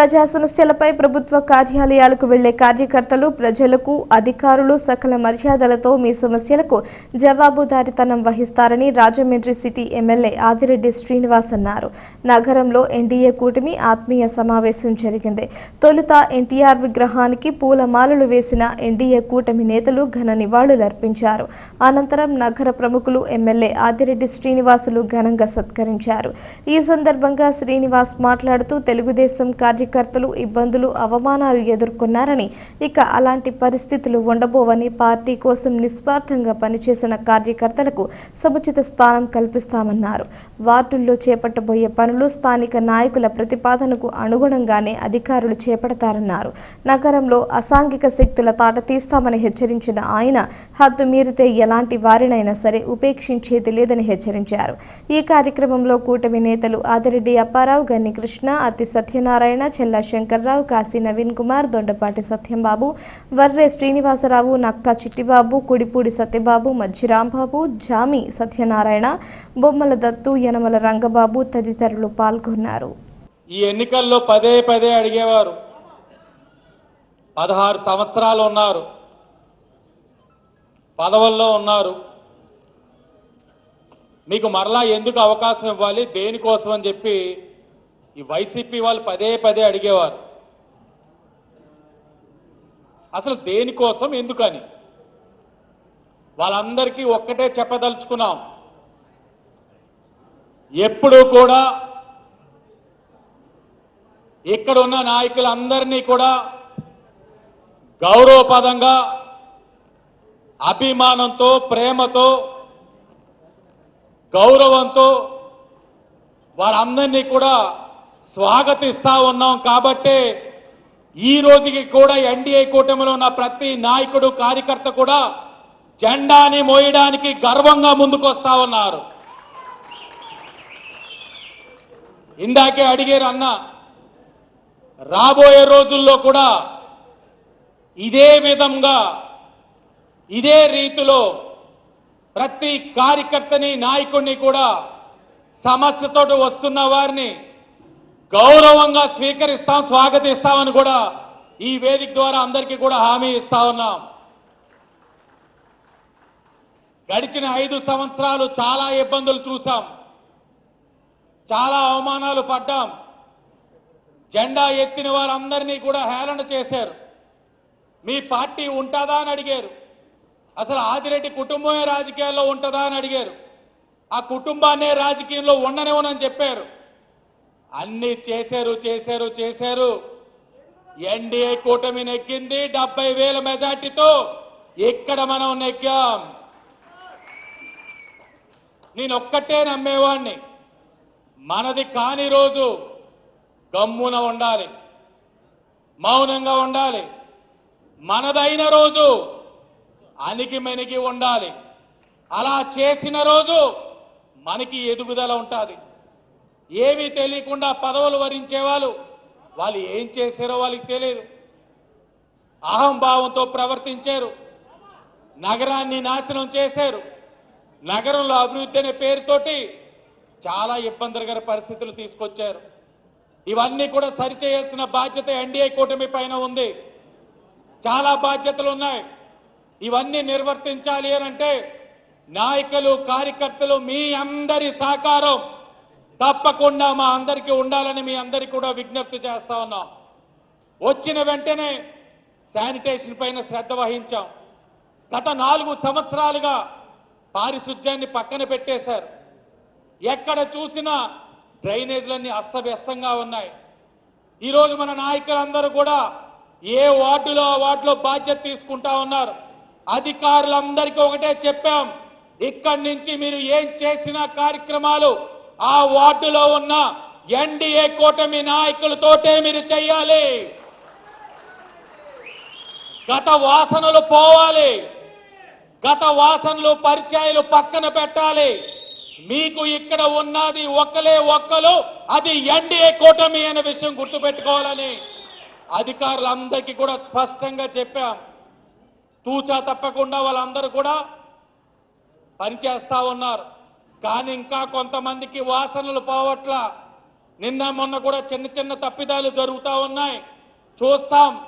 ప్రజా సమస్యలపై ప్రభుత్వ కార్యాలయాలకు వెళ్ళే కార్యకర్తలు ప్రజలకు అధికారులు సకల మర్యాదలతో మీ సమస్యలకు జవాబుదారితనం వహిస్తారని రాజమండ్రి సిటీ ఎమ్మెల్యే ఆదిరెడ్డి శ్రీనివాస్ అన్నారు. నగరంలో ఎన్డీఏ కూటమి ఆత్మీయ సమావేశం జరిగింది. తొలుత ఎన్టీఆర్ విగ్రహానికి పూలమాలలు వేసిన ఎన్డీఏ కూటమి నేతలు ఘన నివాళులర్పించారు అనంతరం నగర ప్రముఖులు ఎమ్మెల్యే ఆదిరెడ్డి శ్రీనివాసులు ఘనంగా సత్కరించారు. ఈ సందర్భంగా శ్రీనివాస్ మాట్లాడుతూ తెలుగుదేశం కార్యకర్తలు ఇబ్బందులు అవమానాలు ఎదుర్కొన్నారని ఇక అలాంటి పరిస్థితులు ఉండబోవని పార్టీ కోసం నిస్వార్థంగా పనిచేసిన కార్యకర్తలకు సముచిత స్థానం కల్పిస్తామన్నారు. వార్డుల్లో చేపట్టబోయే పనులు స్థానిక నాయకుల ప్రతిపాదనకు అనుగుణంగానే అధికారులు చేపడతారన్నారు. నగరంలో అసాంఘిక శక్తుల తాట తీస్తామని హెచ్చరించిన ఆయన హద్దు మీరితే ఎలాంటి వారినైనా సరే ఉపేక్షించేది లేదని హెచ్చరించారు. ఈ కార్యక్రమంలో కూటమి నేతలు ఆదిరెడ్డి అప్పారావు గన్ని కృష్ణ అతి సత్యనారాయణ చెల్ల శంకర్రావు కాశీ నవీన్ కుమార్ దొండపాటి సత్యంబాబు వర్రే శ్రీనివాసరావు నక్క చిట్టిబాబు కుడిపూడి సత్యబాబు మజ్జి రాంబాబు జామి సత్యనారాయణ బొమ్మల దత్తు యనమల రంగబాబు తదితరులు పాల్గొన్నారు. ఈ ఎన్నికల్లో పదే పదే అడిగేవారు. పదహారు సంవత్సరాలు ఉన్నారు. పదవుల్లో ఉన్నారు. మీకు మరలా ఎందుకు అవకాశం ఇవ్వాలి? దేనికోసం అని చెప్పి ఈ వైసీపీ వాళ్ళు పదే పదే అడిగేవారు. అసలు దేనికోసం ఎందుకని? వాళ్ళందరికీ ఒక్కటే చెప్పదలుచుకున్నాం. ఎప్పుడూ కూడా ఇక్కడున్న నాయకులందరినీ కూడా గౌరవపదంగా అభిమానంతో ప్రేమతో గౌరవంతో వారందరినీ కూడా స్వాగతిస్తా ఉన్నాం కాబట్టి ఈ రోజుకి కూడా ఎన్డీఏ కూటమిలో ఉన్న ప్రతి నాయకుడు కార్యకర్త కూడా జెండాని మోయడానికి గర్వంగా ముందుకొస్తా ఉన్నారు. ఇందాకే అడిగారు అన్న రాబోయే రోజుల్లో కూడా ఇదే విధంగా ఇదే రీతిలో ప్రతి కార్యకర్తని నాయకుడిని కూడా సమస్యతో వస్తున్న వారిని గౌరవంగా స్వీకరిస్తాం స్వాగతిస్తామని కూడా ఈ వేదిక ద్వారా అందరికీ కూడా హామీ ఇస్తా ఉన్నాం. గడిచిన ఐదు సంవత్సరాలు చాలా ఇబ్బందులు చూసాం చాలా అవమానాలు పడ్డాం. జెండా ఎత్తిన వారందరినీ కూడా హేళన చేశారు. మీ పార్టీ ఉంటుందా అని అడిగారు. అసలు ఆదిరెడ్డి కుటుంబమే రాజకీయాల్లో ఉంటుందా అని అడిగారు. ఆ కుటుంబాన్నే రాజకీయంలో ఉండనివ్వనని చెప్పారు. అన్ని చేశారు చేశారు చేశారు. ఎన్డీఏ కూటమి నెగ్గింది డెబ్బై వేల మెజార్టీతో ఇక్కడ మనం నెగ్గాం. నేను ఒక్కటే నమ్మేవాణ్ణి. మనది కాని రోజు గమ్మున ఉండాలి మౌనంగా ఉండాలి. మనదైన రోజు అణిగి మెనిగి ఉండాలి. అలా చేసిన రోజు మనకి ఎదుగుదల ఉంటుంది. ఏమీ తెలియకుండా పదవులు వరించే వాళ్ళు వాళ్ళు ఏం చేశారో వాళ్ళకి తెలియదు. అహంభావంతో ప్రవర్తించారు. నగరాన్ని నాశనం చేశారు. నగరంలో అభివృద్ధి అనే పేరుతోటి చాలా ఇబ్బందికర పరిస్థితులు తీసుకొచ్చారు. ఇవన్నీ కూడా సరిచేయాల్సిన బాధ్యత ఎన్డీఏ కూటమి పైన ఉంది. చాలా బాధ్యతలు ఉన్నాయి. ఇవన్నీ నిర్వర్తించాలి అని అంటే నాయకులు కార్యకర్తలు మీ అందరి సహకారం. తప్పకుండా మా అందరికీ ఉండాలని మీ అందరికీ కూడా విజ్ఞప్తి చేస్తా ఉన్నాం. వచ్చిన వెంటనే శానిటేషన్ పైన శ్రద్ధ వహించాం. గత నాలుగు సంవత్సరాలుగా పారిశుధ్యాన్ని పక్కన పెట్టేశారు. ఎక్కడ చూసినా డ్రైనేజ్లన్నీ అస్తవ్యస్తంగా ఉన్నాయి. ఈరోజు మన నాయకులందరూ కూడా ఏ వార్డులో ఆ వార్డులో బాధ్యత తీసుకుంటా ఉన్నారు. అధికారులందరికీ ఒకటే చెప్పాం. ఇక్కడి నుంచి మీరు ఏం చేసిన కార్యక్రమాలు ఆ వార్డులో ఉన్న ఎన్డీఏ కూటమి నాయకులతోటే మీరు చెయ్యాలి. గత వాసనలు పోవాలి. గత వాసనలు పరిచయాలు పక్కన పెట్టాలి. మీకు ఇక్కడ ఉన్నది ఒక్కలే ఒక్కలు అది ఎన్డీఏ కూటమి అనే విషయం గుర్తుపెట్టుకోవాలని అధికారులందరికీ కూడా స్పష్టంగా చెప్పాం. తూచా తప్పకుండా వాళ్ళందరూ కూడా పనిచేస్తా ఉన్నారు. కానీ ఇంకా కొంతమందికి వాసనలు పోవట్ల. నిన్న మొన్న కూడా చిన్న చిన్న తప్పిదాలు జరుగుతూ ఉన్నాయి. చూస్తాం.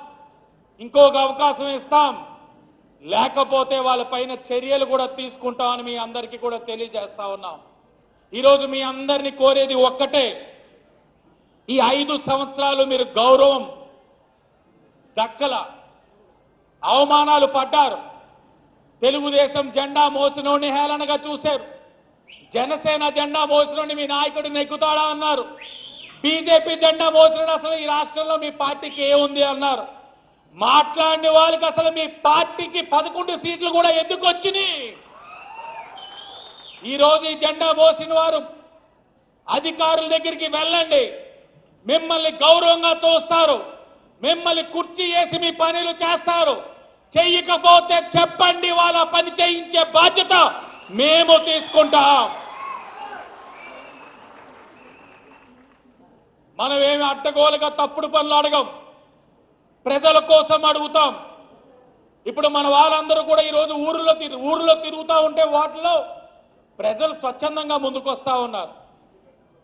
ఇంకొక అవకాశం ఇస్తాం. లేకపోతే వాళ్ళపైన చర్యలు కూడా తీసుకుంటామని మీ అందరికీ కూడా తెలియజేస్తా ఉన్నాం. ఈరోజు మీ అందరినీ కోరేది ఒక్కటే. ఈ ఐదు సంవత్సరాలు మీరు గౌరవం దక్కల. అవమానాలు పడ్డారు. తెలుగుదేశం జెండా మోసినోని హేళనగా చూశారు. జనసేన జెండా మోసినండి మీ నాయకుడు నెక్కుతాడా అన్నారు. బీజేపీ జెండా మోసినండి అసలు ఈ రాష్ట్రంలో మీ పార్టీకి ఏముంది అన్నారు. మాట్లాడిన వాళ్ళకి అసలు మీ పార్టీకి పదకొండు సీట్లు కూడా ఎందుకు వచ్చినాయి? ఈరోజు ఈ జెండా మోసిన వారు అధికారుల దగ్గరికి వెళ్ళండి. మిమ్మల్ని గౌరవంగా చూస్తారు. మిమ్మల్ని కుర్చీ వేసి మీ పనులు చేస్తారు. చెయ్యకపోతే చెప్పండి వాళ్ళ పని చేయించే బాధ్యత మేము తీసుకుంటాం. మనమేమి అడ్డగోలుగా తప్పుడు పనులు అడగం. ప్రజల కోసం అడుగుతాం. ఇప్పుడు మన వాళ్ళందరూ కూడా ఈరోజు ఊర్లో తిరు ఊర్లో తిరుగుతూ ఉంటే వాటిలో ప్రజలు స్వచ్ఛందంగా ముందుకు వస్తూ ఉన్నారు.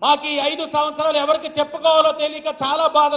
మాకు ఈ ఐదు సంవత్సరాలు ఎవరికి చెప్పుకోవాలో తెలియక చాలా బాధలు